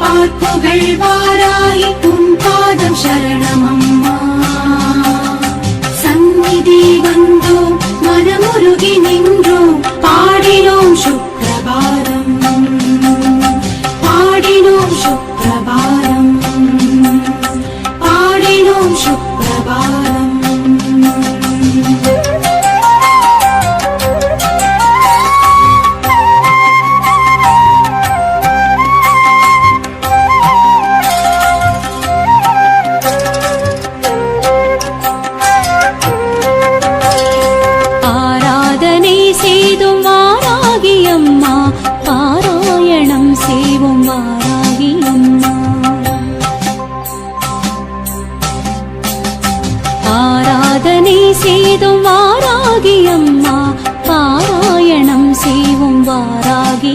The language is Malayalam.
പാർപ്പുകൾ വാരായി പാദം ശരണമമ്മ. സന്നിധി വന്നോ മനമുരുകി നിன்றോ പാടിനോം ശുക്രഭാരം. പാടിനോം ശുക്രഭാരം. പാടിനോം ശുക്രഭാരം. செய்தும் வாராகி அம்மா பாராயணம் செய்வோம் வாராகி அம்மா ஆராதனை செய்தும் வாராகி அம்மா பாராயணம் செய்வோம் வாராகி